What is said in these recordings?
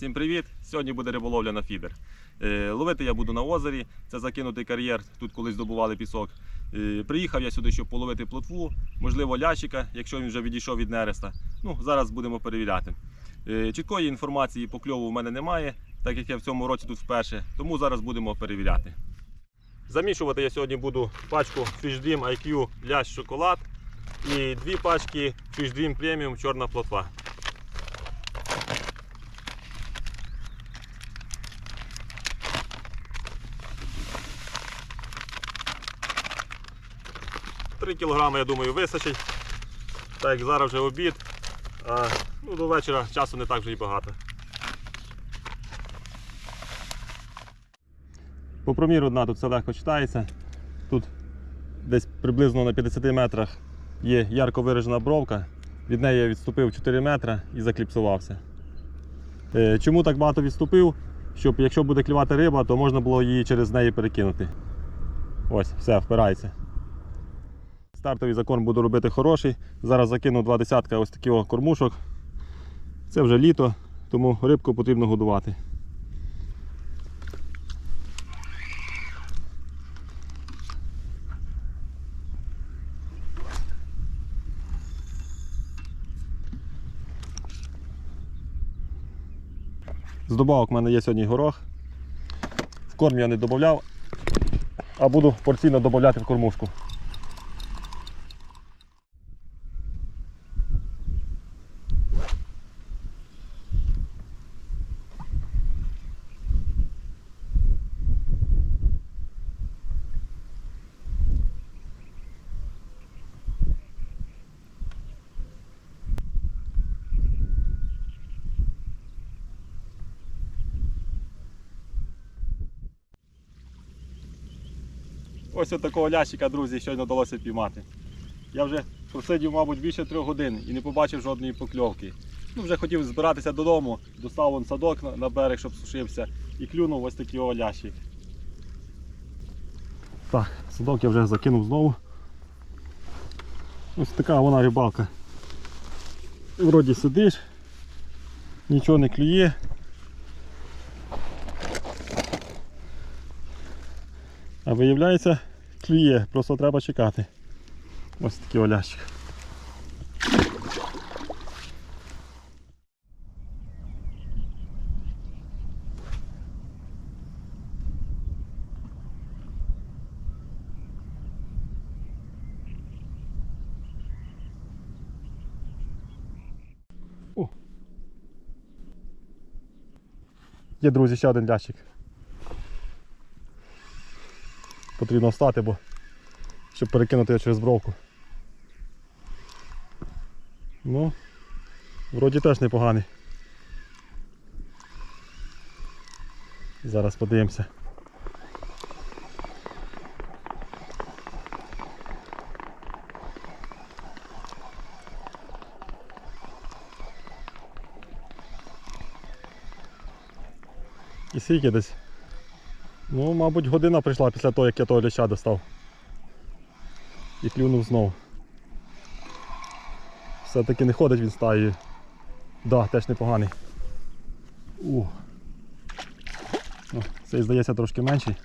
Всім привіт! Сьогодні буде риболовля на фідер. Е, Ловити я буду на озері, це закинутий кар'єр, тут колись добували пісок. Е, Приїхав я сюди, щоб половити плотву, можливо, лящика, якщо він вже відійшов від нереста. Ну, зараз будемо перевіряти. Е, Чіткої інформації по кльову в мене немає, так як я в цьому році тут вперше, тому зараз будемо перевіряти. Замішувати я сьогодні буду пачку Fish Dream IQ лящ шоколад і дві пачки Fish Dream Premium чорна плотва. Три кілограми, я думаю, вистачить. Так як зараз вже обід, а ну, до вечора часу не так вже і багато. По проміру дна тут все легко читається. Тут десь приблизно на 50 метрах є ярко виражена бровка. Від неї я відступив 4 метри і закліпсувався. Е, Чому так багато відступив? Щоб якщо буде клювати риба, то можна було її через неї перекинути. Ось, все, впирається. Стартовий закон буду робити хороший. Зараз закину два десятка ось таких кормушок. Це вже літо, тому рибку потрібно годувати. З добавок в мене є сьогодні горох. В корм я не додавав, а буду порційно додавати в кормушку. Ось от такого лящика, друзі, щойно вдалося піймати. Я вже просидів, мабуть, більше трьох годин і не побачив жодної покльовки. Ну, вже хотів збиратися додому, достав вон садок на, берег, щоб сушився, і клюнув ось такий о лящик. Так, садок я вже закинув знову. Ось така вона рибалка. Вроді сидиш, нічого не клює. А виявляється, клює, просто треба чекати. Ось такий олящик. Є, друзі, ще один лящик. Потрібно встати, бо щоб перекинути його через бровку. Ну, вроді теж непоганий. Зараз подивимося. І скільки десь? Ну, мабуть, година прийшла після того, як я того ляща достав. І клюнув знов. Все-таки не ходить він стаєю. Да, теж непоганий. У. О, цей здається трошки менший.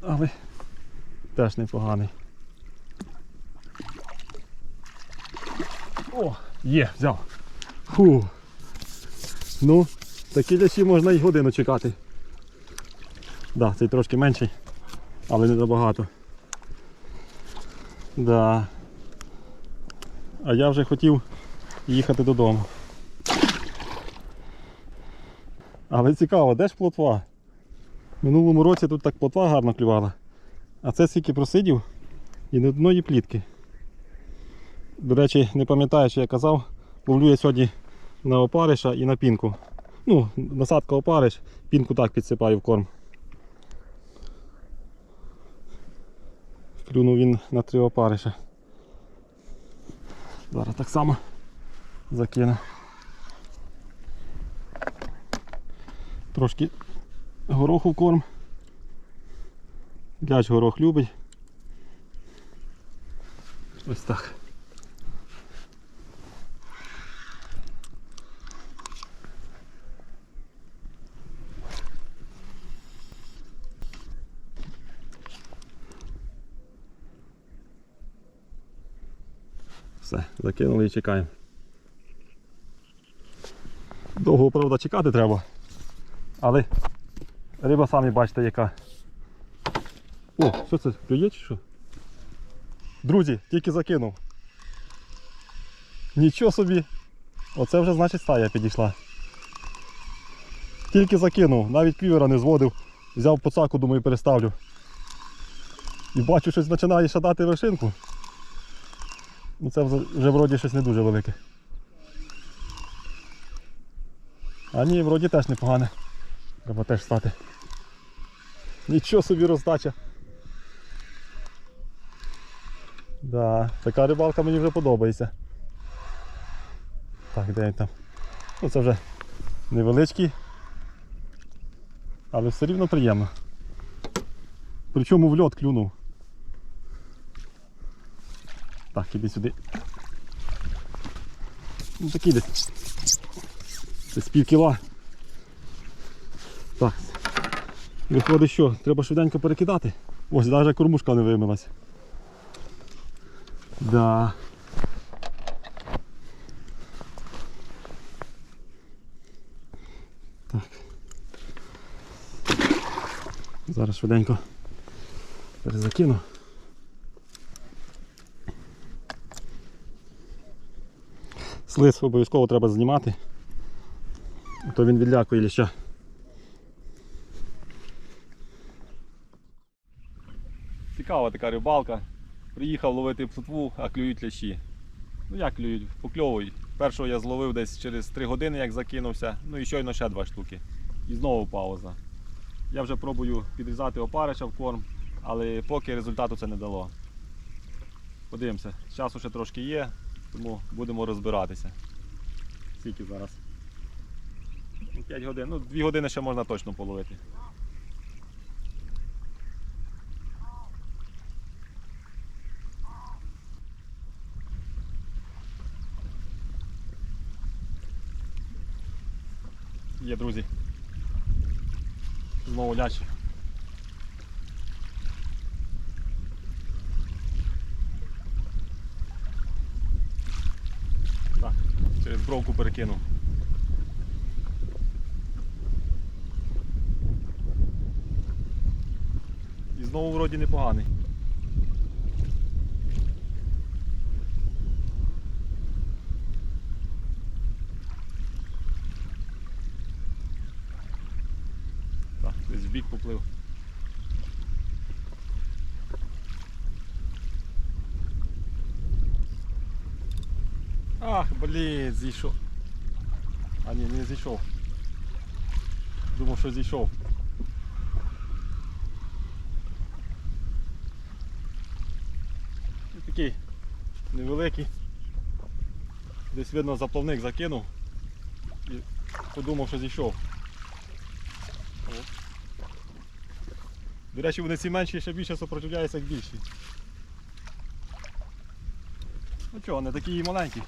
Але теж непоганий. О, є, взяв. Фу. Ну, такі лящі можна і годину чекати. Да, цей трошки менший, але не забагато. Да. А я вже хотів їхати додому. Але цікаво, де ж плотва? Минулому році тут так плотва гарно клювала. А це скільки просидів і не одної плітки. До речі, не пам'ятаю, що я казав, ловлю я сьогодні на опариша і на пінку. Ну, насадка опариш, пінку так підсипаю в корм. Клюнув він на три опариша. Зараз так само закину. Трошки гороху в корм. Ляч горох любить. Ось так. Все, закинули і чекаємо. Довго, правда, чекати треба. Але риба самі бачите яка. О, що це? Клює чи що? Друзі, тільки закинув. Нічого собі. Оце вже значить стая підійшла. Тільки закинув, навіть клювера не зводив. Взяв поцаку, думаю, переставлю. І бачу, щось починає шатати вершинку. Ну це вже вроді щось не дуже велике. А ні, вроді теж непогане. Треба теж стати. Нічого собі роздача. Да, така рибалка мені вже подобається. Так, де він там? Ну це вже невеличкий. Але все рівно приємно. Причому в льот клюнув. Так, іди сюди. Ну такий десь. Десь пів кіла. Так. Виходить що, треба швиденько перекидати. Ось, навіть кормушка не вимилась. Да. Так. Зараз швиденько перезакину. Слиз обов'язково треба знімати, а то він відлякує ліща. Цікава така рибалка. Приїхав ловити плотву, а клюють лящі. Ну як клюють, покльовують. Першого я зловив десь через 3 години, як закинувся, ну і щойно ще два штуки. І знову пауза. Я вже пробую підрізати опарища в корм, але поки результату це не дало. Подивимося, часу ще трошки є, тому будемо розбиратися. Скільки зараз? 5 годин, ну 2 години ще можна точно половити. Є, друзі. Знову ляч. Так, через бровку перекинув. І знову вроді непоганий. Так, десь в бік поплив. Блін, зійшов. А ні, не зійшов. Думав, що зійшов. Такий невеликий. Десь видно заплавник закинув і подумав, що зійшов. До речі, вони ці менші ще більше сопротивляються, як більші. Ну чого, не такі і маленькі.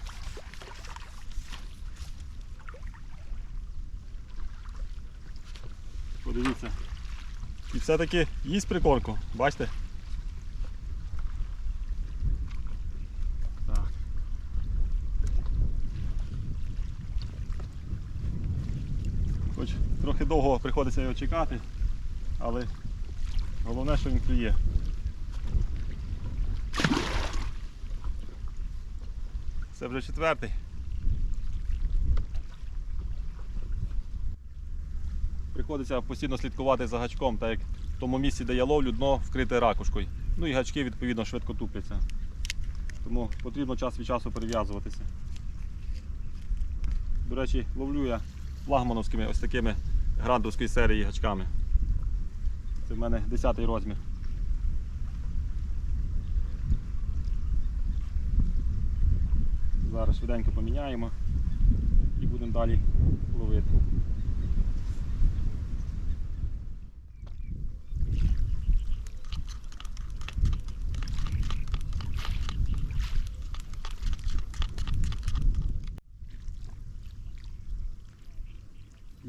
Подивіться. І все-таки їсть прикормку, бачите? Хоч трохи довго приходиться його чекати, але головне, що він клює. Це вже четвертий. Приходиться постійно слідкувати за гачком, так як в тому місці, де я ловлю, дно вкрите ракушкою. Ну і гачки відповідно швидко тупляться. Тому потрібно час від часу перев'язуватися. До речі, ловлю я флагмановськими ось такими грандовської серії гачками. Це в мене 10 розмір. Зараз швиденько поміняємо і будемо далі ловити.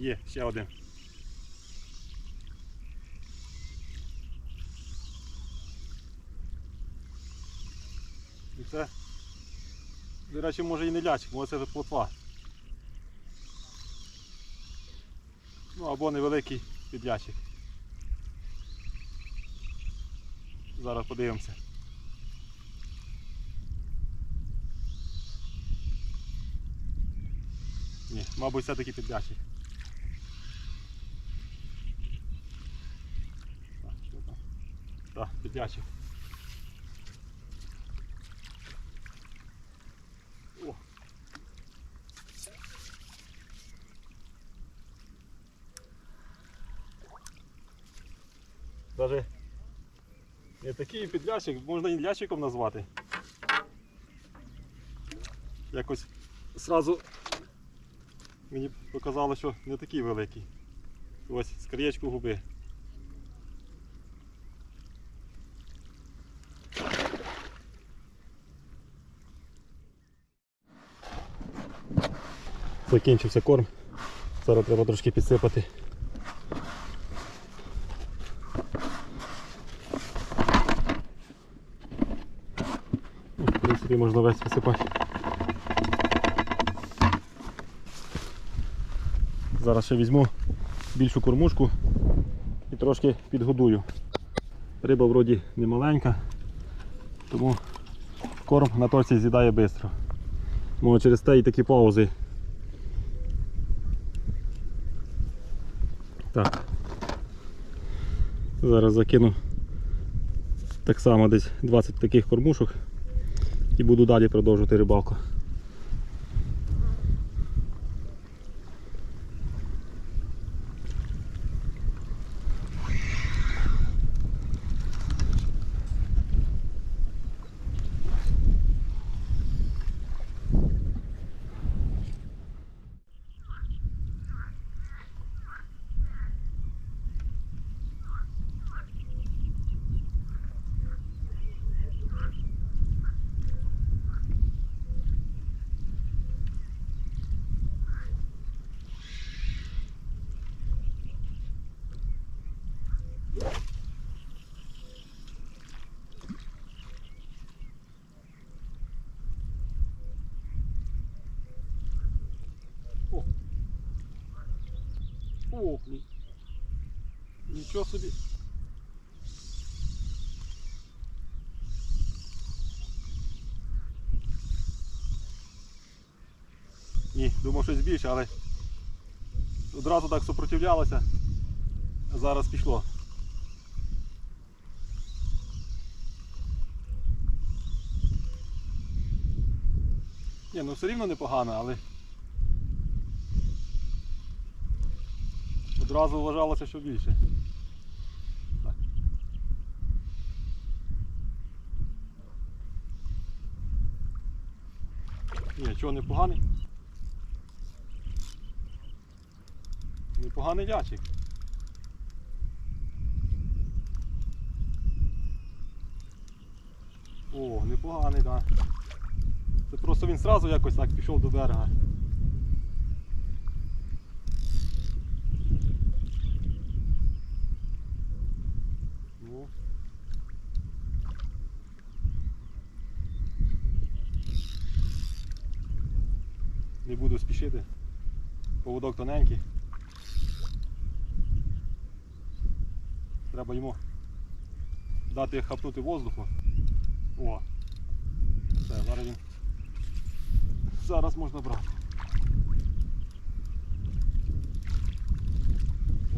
Є, ще один. І все. До речі, може і не лячик, може це плотва. Ну або невеликий підлячик. Зараз подивимося. Ні, мабуть, все-таки підлячик. Так, що там? Підлячик. О. Даже не такий підлящик, можна і лящиком назвати. Якось зразу мені показало, що не такий великий. Ось з губи. Закінчився корм. Зараз треба трошки підсипати. Ну, В принципі, можна весь висипати. Зараз ще візьму більшу кормушку і трошки підгодую. Риба вроді не маленька, тому корм на торці з'їдає швидко. Може через те і такі паузи. Так. Зараз закину так само десь 20 таких кормушок і буду далі продовжувати рибалку. О ні- нічого собі. Ні, думав щось більше, але одразу так супротивлялося, а зараз пішло. Ні, ну все рівно непогано, але одразу вважалося, що більше. Ні, чого непоганий? Непоганий ячик. О, непоганий, так. Да. Це просто він зразу якось так пішов до берега. Ну. Не буду спішити. Поводок тоненький. Треба йому дати хапнути воздуху. О! Все, зараз він. Зараз можна брати.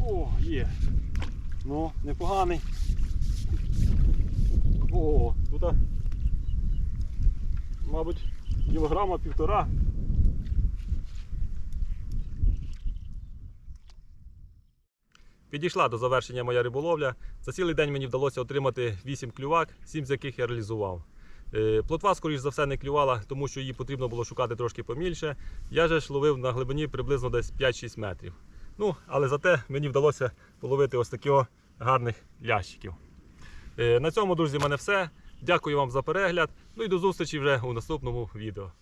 О, є. Ну, непоганий. О, тут, мабуть, кілограма півтора. Підійшла до завершення моя риболовля. За цілий день мені вдалося отримати 8 клювак, 7 з яких я реалізував. Е, Плотва, скоріш за все, не клювала, тому що її потрібно було шукати трошки помільше. Я же ж ловив на глибині приблизно десь 5-6 метрів. Ну, але зате мені вдалося половити ось таких гарних лящиків. Е, На цьому, друзі, в мене все. Дякую вам за перегляд. Ну і до зустрічі вже у наступному відео.